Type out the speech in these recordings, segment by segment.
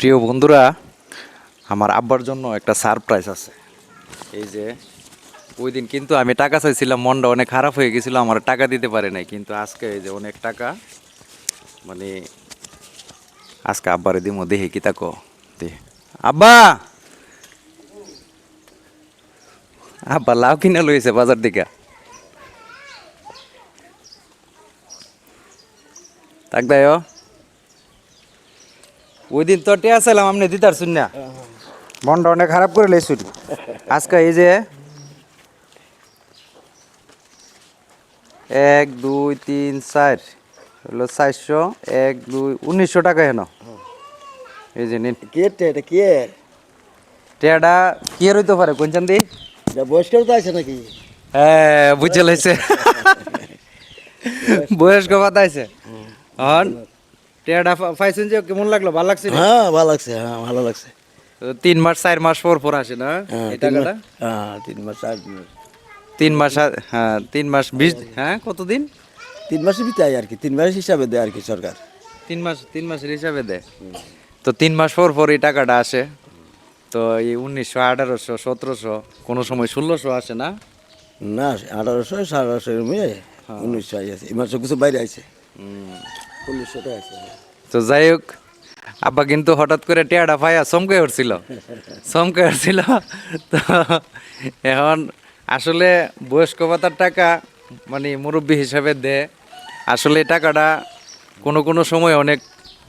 প্রিয় বন্ধুরা, আমার আব্বার জন্য একটা সারপ্রাইজ আছে। এই যে ওই দিন কিন্তু আমি টাকা চাইছিলাম, মনটা অনেক খারাপ হয়ে গেছিল, আমার টাকা দিতে পারে নাই, কিন্তু আজকে এই যে অনেক টাকা মানে আজকে আব্বারে দিমো দেখি কি তাকো, দে। আব্বা! আব্বা লাউ কিনে লইছে বাজার দিকে। তাক দায় ওই দিন তো টিয়া ছিলাম আপনি দিতার শুন না। মনটা অনেক খারাপ করে লেছি আজকে এই যে এক দুই তিন চার হলো চারশো এক দুই উনিশশো টাকা হেন। এই যে নিন। কে এটা কে? টিয়াটা কি আর হইতে পারে কোনচান দি বয়স্ক তো আছে নাকি? হ্যাঁ বুঝে লাইছে। বয়স্ক কথা আছে। হন। টিয়াটা পাইছেন যে কেমন লাগল? ভালো লাগছে হ্যাঁ ভালো লাগছে হ্যাঁ ভালো লাগছে। তো তিন মাস চার মাস পর পর আসে না? হ্যাঁ এই টাকাটা? হ্যাঁ তিন মাস চার মাস। তিন মাস হ্যাঁ তিন মাস বিশ হ্যাঁ কতদিন? তিন মাসের ভিতরে আর কি তিন মাস হিসাবে দেয় আর কি সরকার। তিন মাস তিন মাসের হিসাবে দেয়। তো তিন মাস পর পর এই টাকাটা আসে। তো এই উনিশশো আঠারোশো সতেরোশো কোনো সময় ষোলোশো আসে না? না আঠারোশো সাড়ে আঠারোশো উনিশশো আছে এই মাসে কিছু বাইরে আছে উনিশশো টাকা আছে। তো যাই হোক আব্বা কিন্তু হঠাৎ করে টেয়াটা পাইয়া চমকে উঠছিল। চমকে উঠছিল তো এখন আসলে বয়স্ক ভাতার টাকা মানে মুরব্বী হিসাবে দেয় আসলে টাকাটা কোনো কোনো সময় অনেক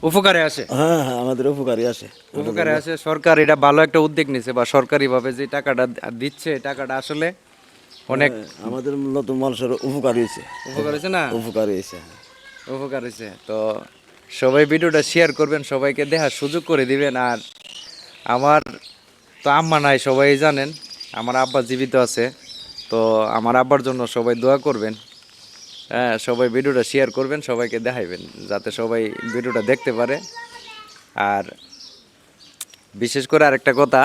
উপকারে আসে। হ্যাঁ হ্যাঁ আমাদের উপকারী আছে উপকারে আসে। সরকার এটা ভালো একটা উদ্যোগ নিছে বা সরকারিভাবে যে টাকাটা দিচ্ছে টাকাটা আসলে অনেক আমাদের নতুন মানুষের উপকার হয়েছে। উপকার হয়েছে না? উপকার হয়েছে। উপকার হয়েছে তো সবাই ভিডিওটা শেয়ার করবেন, সবাইকে দেখার সুযোগ করে দিবেন। আর আমার তো আম্মা নাই, সবাই জানেন, আমার আব্বা জীবিত আছে। তো আমার আব্বার জন্য সবাই দোয়া করবেন। হ্যাঁ সবাই ভিডিওটা শেয়ার করবেন, সবাইকে দেখাইবেন, যাতে সবাই ভিডিওটা দেখতে পারে। আর বিশেষ করে আরেকটা কথা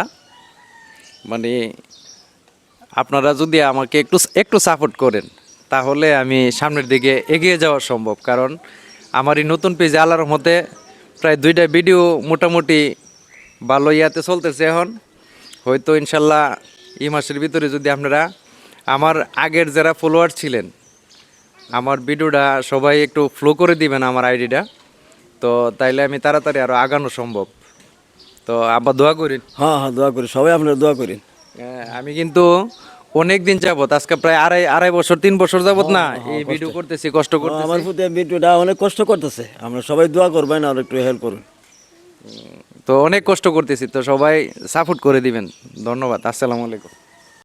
মানে আপনারা যদি আমাকে একটু একটু সাপোর্ট করেন তাহলে আমি সামনের দিকে এগিয়ে যাওয়া সম্ভব কারণ আমার এই নতুন পেজে আল্লাহর মতে প্রায় দুইটা ভিডিও মোটামুটি ভালো ইয়াতে চলতেছে এখন। হয়তো ইনশাল্লাহ এই মাসের ভিতরে যদি আপনারা আমার আগের যারা ফলোয়ার ছিলেন আমার ভিডিওটা সবাই একটু ফ্লো করে দিবেন আমার আইডিটা তো তাইলে আমি তাড়াতাড়ি আরও আগানো সম্ভব। তো আবার দোয়া করেন। হ্যাঁ হ্যাঁ দোয়া করি সবাই আপনারা দোয়া করেন। হ্যাঁ, আমি কিন্তু অনেক দিন যাবত আজকে প্রায় আড়াই আড়াই বছর তিন বছর যাবত না এই ভিডিও করতেছি কষ্ট করতেছি। আমার প্রতি ভিডিওটা অনেক কষ্ট করতেছে। আমরা সবাই দোয়া করবেন আর একটু হেল্প করুন। তো অনেক কষ্ট করতেছি তো সবাই সাপোর্ট করে দিবেন। ধন্যবাদ আসসালামু আলাইকুম।